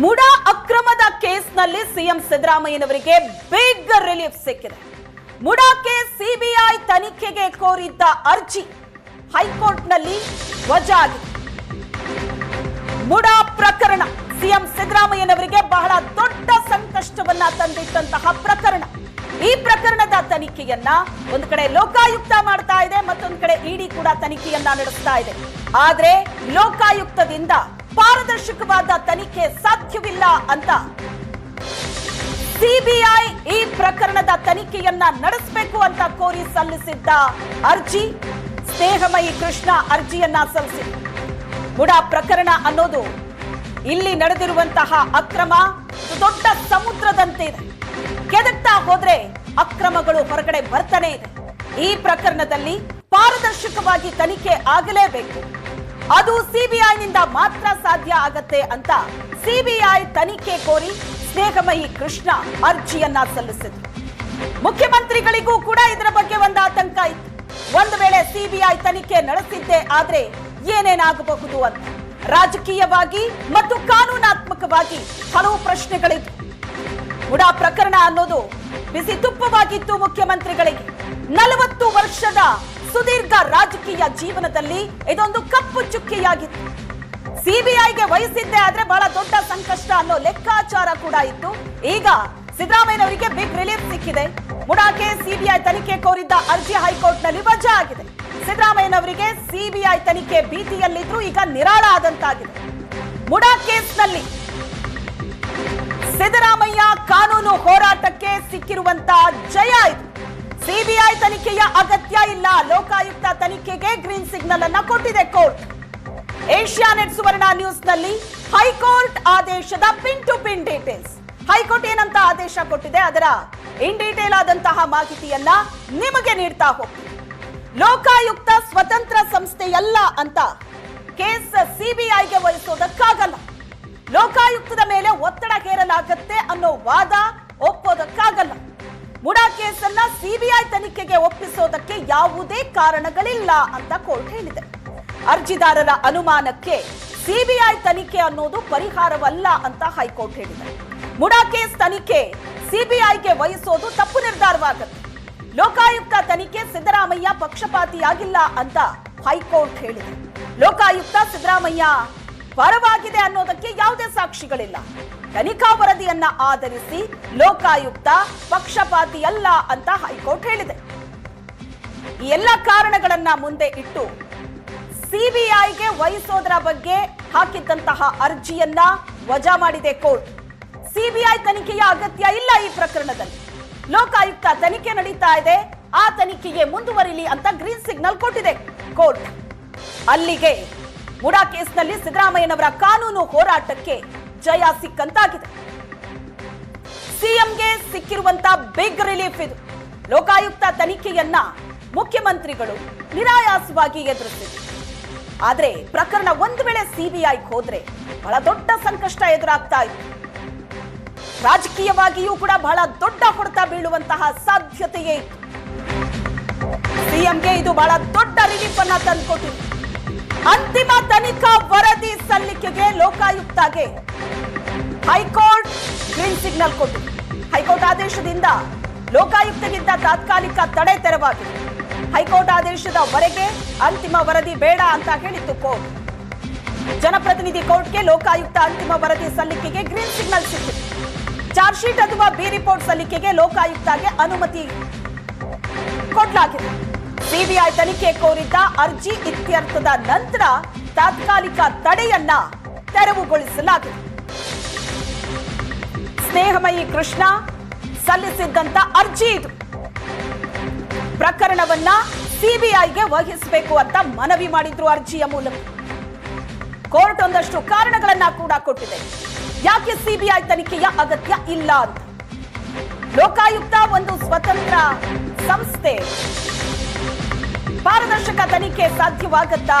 ಮುಡಾ ಅಕ್ರಮದ ಕೇಸ್ನಲ್ಲಿ CM ಸಿದ್ದರಾಮಯ್ಯನವರಿಗೆ big relief ಸಿಕ್ಕಿದೆ. MUDA case CBI ತನಿಖೆಗೆ ಕೋರಿದ್ದ ಅರ್ಜಿ ಹೈಕೋರ್ಟ್ನಲ್ಲಿ ವಜಾ ಆಗಿದೆ ಮುಡಾ ಪ್ರಕರಣ ಸಿಎಂ ಸಿದ್ದರಾಮಯ್ಯನವರಿಗೆ ಬಹಳ ದೊಡ್ಡ ಸಂಕಷ್ಟವನ್ನ ತಂದಿಟ್ಟಂತಹ ಪ್ರಕರಣ. ಈ ಪ್ರಕರಣದ ತನಿಖೆಯನ್ನ ಒಂದು ಕಡೆ ಲೋಕಾಯುಕ್ತ ಮಾಡ್ತಾ ಇದೆ, ಮತ್ತೊಂದು ಕಡೆ ಇಡಿ ಕೂಡ ತನಿಖೆಯನ್ನ ನಡೆಸ್ತಾ ಇದೆ. ಆದ್ರೆ ಲೋಕಾಯುಕ್ತದಿಂದ ಪಾರದರ್ಶಕವಾದ ತನಿಖೆ ಸಾಧ್ಯವಿಲ್ಲ ಅಂತ. ಸಿಬಿಐ ಈ ಪ್ರಕರಣದ ತನಿಖೆಯನ್ನ ನಡೆಸಬೇಕು ಅಂತ ಕೋರಿ ಸಲ್ಲಿಸಿದ್ದ ಅರ್ಜಿ, ಸ್ನೇಹಮಯಿ ಕೃಷ್ಣ ಅರ್ಜಿಯನ್ನ ಸಲ್ಲಿಸಿ. ಬುಡ ಪ್ರಕರಣ ಅನ್ನೋದು ಇಲ್ಲಿ ನಡೆದಿರುವಂತಹ ಅಕ್ರಮ, ದೊಡ್ಡ ಸಮುದ್ರದಂತೆ ಇದೆ. ಕೆದಕ್ತಾ ಹೋದ್ರೆ ಅಕ್ರಮಗಳು ಹೊರಗಡೆ ಬರ್ತಾನೆ ಇದೆ. ಈ ಪ್ರಕರಣದಲ್ಲಿ ಪಾರದರ್ಶಕವಾಗಿ ತನಿಖೆ ಆಗಲೇಬೇಕು. ಅದು ಸಿಬಿಐನಿಂದ ಮಾತ್ರ ಸಾಧ್ಯ ಆಗತ್ತೆ ಅಂತ ಸಿಬಿಐ ತನಿಖೆ ಕೋರಿ ಸ್ನೇಹಮಯಿ ಕೃಷ್ಣ ಅರ್ಜಿಯನ್ನ ಸಲ್ಲಿಸಿದ್ರು. ಮುಖ್ಯಮಂತ್ರಿಗಳಿಗೂ ಕೂಡ ಇದರ ಬಗ್ಗೆ ಒಂದು ಆತಂಕ ಇತ್ತು. ಒಂದು ವೇಳೆ ಸಿಬಿಐ ತನಿಖೆ ನಡೆಸಿದ್ದೆ ಆದ್ರೆ ಏನೇನಾಗಬಹುದು ಅಂತ. ರಾಜಕೀಯವಾಗಿ ಮತ್ತು ಕಾನೂನಾತ್ಮಕವಾಗಿ ಹಲವು ಪ್ರಶ್ನೆಗಳಿತ್ತು ಉಡಾ ಪ್ರಕರಣ ಅನ್ನೋದು ಬಿಸಿ ತುಪ್ಪವಾಗಿತ್ತು ಮುಖ್ಯಮಂತ್ರಿಗಳಿಗೆ. ನಲವತ್ತು ವರ್ಷದ ಸುದೀರ್ಘ ರಾಜಕೀಯ ಜೀವನದಲ್ಲಿ ಇದೊಂದು ಕಪ್ಪು ಚುಕ್ಕಿಯಾಗಿತ್ತು. ಸಿಬಿಐಗೆ ವಹಿಸಿದ್ದೆ ಆದ್ರೆ ಬಹಳ ದೊಡ್ಡ ಸಂಕಷ್ಟ ಅನ್ನೋ ಲೆಕ್ಕಾಚಾರ ಕೂಡ ಇತ್ತು. ಈಗ ಸಿದ್ದರಾಮಯ್ಯನವರಿಗೆ ಬಿಗ್ ರಿಲೀಫ್ ಸಿಕ್ಕಿದೆ. ಮುಡಾಕೆ ಸಿಬಿಐ ತನಿಖೆ ಕೋರಿದ್ದ ಅರ್ಜಿ ಹೈಕೋರ್ಟ್ನಲ್ಲಿ ವಜಾ ಆಗಿದೆ. ಸಿದ್ದರಾಮಯ್ಯನವರಿಗೆ ಸಿಬಿಐ ತನಿಖೆ ಭೀತಿಯಲ್ಲಿದ್ರು ಈಗ ನಿರಾಳ ಆದಂತಾಗಿದೆ. ಮುಡಾ ಕೇಸ್ನಲ್ಲಿ ಸಿದ್ದರಾಮಯ್ಯ ಕಾನೂನು ಹೋರಾಟಕ್ಕೆ ಸಿಕ್ಕಿರುವಂತಹ ಜಯ ಇದು. ಸಿಬಿಐ ತನಿಖೆಯ ಅಗತ್ಯ ಇಲ್ಲ. ಲೋಕಾಯುಕ್ತ ತನಿಖೆಗೆ ಗ್ರೀನ್ ಸಿಗ್ನಲ್ ಅನ್ನ ಕೊಟ್ಟಿದೆ ಕೋರ್ಟ್. ಏಷ್ಯಾನೆಟ್ ಸುವರ್ಣ ನ್ಯೂಸ್ನಲ್ಲಿ ಹೈಕೋರ್ಟ್ ಆದೇಶದ pin to pin details. High court ಏನಂತ ಆದೇಶ ಕೊಟ್ಟಿದೆ? ಅದರ ಇನ್ ಡೀಟೇಲ್ ಆದಂತಹ ಮಾಹಿತಿಯನ್ನ ನಿಮಗೆ ನೀಡ್ತಾ ಹೋಗ್ತೀವಿ ಲೋಕಾಯುಕ್ತ ಸ್ವತಂತ್ರ ಸಂಸ್ಥೆಯಲ್ಲ ಅಂತ ಕೇಸ್ ಸಿಬಿಐಗೆ ವಹಿಸೋದಕ್ಕಾಗಲ್ಲ. ಲೋಕಾಯುಕ್ತದ ಮೇಲೆ ಒತ್ತಡ ಹೇರಲಾಗತ್ತೆ ಅನ್ನೋ ವಾದ ಸಿಬಿಐ ತನಿಖೆಗೆ ಒಪ್ಪಿಸೋದಕ್ಕೆ ಯಾವುದೇ ಕಾರಣಗಳಿಲ್ಲ ಅಂತ ಕೋರ್ಟ್ ಹೇಳಿದೆ. ಅರ್ಜಿದಾರರ ಅನುಮಾನಕ್ಕೆ ಸಿಬಿಐ ತನಿಖೆ ಅನ್ನೋದು ಪರಿಹಾರವಲ್ಲ ಅಂತ ಹೈಕೋರ್ಟ್ ಹೇಳಿದೆ. ಮುಡಾ ಕೇಸ್ ತನಿಖೆ ಸಿಬಿಐಗೆ ವಹಿಸೋದು ತಪ್ಪು ನಿರ್ಧಾರವಾಗುತ್ತೆ. ಲೋಕಾಯುಕ್ತ ತನಿಖೆ ಸಿದ್ದರಾಮಯ್ಯ ಪಕ್ಷಪಾತಿಯಾಗಿಲ್ಲ ಅಂತ ಹೈಕೋರ್ಟ್ ಹೇಳಿದೆ. ಲೋಕಾಯುಕ್ತ ಸಿದ್ದರಾಮಯ್ಯ ಪರವಾಗಿದೆ ಅನ್ನೋದಕ್ಕೆ ಯಾವುದೇ ಸಾಕ್ಷಿಗಳಿಲ್ಲ. ತನಿಖಾ ವರದಿಯನ್ನ ಆಧರಿಸಿ ಲೋಕಾಯುಕ್ತ ಪಕ್ಷಪಾತಿಯಲ್ಲ ಅಂತ ಹೈಕೋರ್ಟ್ ಹೇಳಿದೆ. ಈ ಎಲ್ಲ ಕಾರಣಗಳನ್ನ ಮುಂದೆ ಇಟ್ಟು ಸಿಬಿಐಗೆ ವಹಿಸೋದರ ಬಗ್ಗೆ ಹಾಕಿದ್ದಂತಹ ಅರ್ಜಿಯನ್ನ ವಜಾ ಮಾಡಿದೆ ಕೋರ್ಟ್. ಸಿಬಿಐ ತನಿಖೆಯ ಅಗತ್ಯ ಇಲ್ಲ ಈ ಪ್ರಕರಣದಲ್ಲಿ. ಲೋಕಾಯುಕ್ತ ತನಿಖೆ ನಡೀತಾ ಇದೆ, ಆ ತನಿಖೆಗೆ ಮುಂದುವರಿಲಿ ಅಂತ ಗ್ರೀನ್ ಸಿಗ್ನಲ್ ಕೊಟ್ಟಿದೆ ಕೋರ್ಟ್. ಅಲ್ಲಿಗೆ ಮುಡಾ ಕೇಸ್ನಲ್ಲಿ ಸಿದ್ದರಾಮಯ್ಯನವರ ಕಾನೂನು ಹೋರಾಟಕ್ಕೆ ಜಯ ಸಿಕ್ಕಂತಾಗಿದೆ. ಸಿಎಂಗೆ ಸಿಕ್ಕಿರುವಂತ ಬಿಗ್ ರಿಲೀಫ್ ಇದು. ಲೋಕಾಯುಕ್ತ ತನಿಖೆಯನ್ನ ಮುಖ್ಯಮಂತ್ರಿಗಳು ನಿರಾಯಾಸವಾಗಿ ಎದುರಿಸಿದ್ರು. ಆದ್ರೆ ಪ್ರಕರಣ ಒಂದು ವೇಳೆ ಸಿಬಿಐಗೆ ಹೋದ್ರೆ ಬಹಳ ದೊಡ್ಡ ಸಂಕಷ್ಟ ಎದುರಾಗ್ತಾ ಇತ್ತು ರಾಜಕೀಯವಾಗಿಯೂ ಕೂಡ ಬಹಳ ದೊಡ್ಡ ಹೊಡೆತ ಬೀಳುವಂತಹ ಸಾಧ್ಯತೆಯೇ ಇತ್ತು ಸಿಎಂಗೆ ಇದು ಬಹಳ ದೊಡ್ಡ ರಿಲೀಫ್ ಅನ್ನ ತಂದುಕೊಟ್ಟಿತ್ತು ಅಂತಿಮ ತನಿಖಾ ವರದಿ ಸಲ್ಲಿಕೆಗೆ ಲೋಕಾಯುಕ್ತಗೆ ಹೈಕೋರ್ಟ್ ಗ್ರೀನ್ ಸಿಗ್ನಲ್ ಕೊಟ್ಟು. ಹೈಕೋರ್ಟ್ ಆದೇಶದಿಂದ ಲೋಕಾಯುಕ್ತಗಿಂತ ತಾತ್ಕಾಲಿಕ ತಡೆ ತೆರವಾಗಿದೆ. ಹೈಕೋರ್ಟ್ ಆದೇಶದ ವರೆಗೆ ಅಂತಿಮ ವರದಿ ಬೇಡ ಅಂತ ಹೇಳಿತ್ತು ಕೋರ್ಟ್. ಜನಪ್ರತಿನಿಧಿ ಕೋರ್ಟ್ಗೆ ಲೋಕಾಯುಕ್ತ ಅಂತಿಮ ವರದಿ ಸಲ್ಲಿಕೆಗೆ ಗ್ರೀನ್ ಸಿಗ್ನಲ್ ಸಿಕ್ಕಿತು ಚಾರ್ಜ್ ಶೀಟ್ ಅಥವಾ ಬಿ ರಿಪೋರ್ಟ್ ಸಲ್ಲಿಕೆಗೆ ಲೋಕಾಯುಕ್ತಗೆ ಅನುಮತಿ ಕೊಡಲಾಗಿದೆ. ಸಿಬಿಐ ತನಿಖೆ ಕೋರಿದ್ದ ಅರ್ಜಿ ಇತ್ಯರ್ಥದ ನಂತರ ತಾತ್ಕಾಲಿಕ ತಡೆಯನ್ನ ತೆರವುಗೊಳಿಸಲಾಗಿದೆ. ಸ್ನೇಹಮಯಿ ಕೃಷ್ಣ ಸಲ್ಲಿಸಿದ್ದಂತ ಅರ್ಜಿ ಇದು. ಪ್ರಕರಣವನ್ನ ಸಿಬಿಐಗೆ ವಹಿಸಬೇಕು ಅಂತ ಮನವಿ ಮಾಡಿದ್ರು ಅರ್ಜಿಯ ಮೂಲಕ. ಕೋರ್ಟ್ ಒಂದಷ್ಟು ಕಾರಣಗಳನ್ನ ಕೂಡ ಕೊಟ್ಟಿದೆ. ಯಾಕೆ ಸಿಬಿಐ ತನಿಖೆಯ ಅಗತ್ಯ ಇಲ್ಲ ಅಂತ. ಲೋಕಾಯುಕ್ತ ಒಂದು ಸ್ವತಂತ್ರ ಸಂಸ್ಥೆ ಪಾರದರ್ಶಕ ತನಿಖೆ ಸಾಧ್ಯವಾಗತ್ತಾ?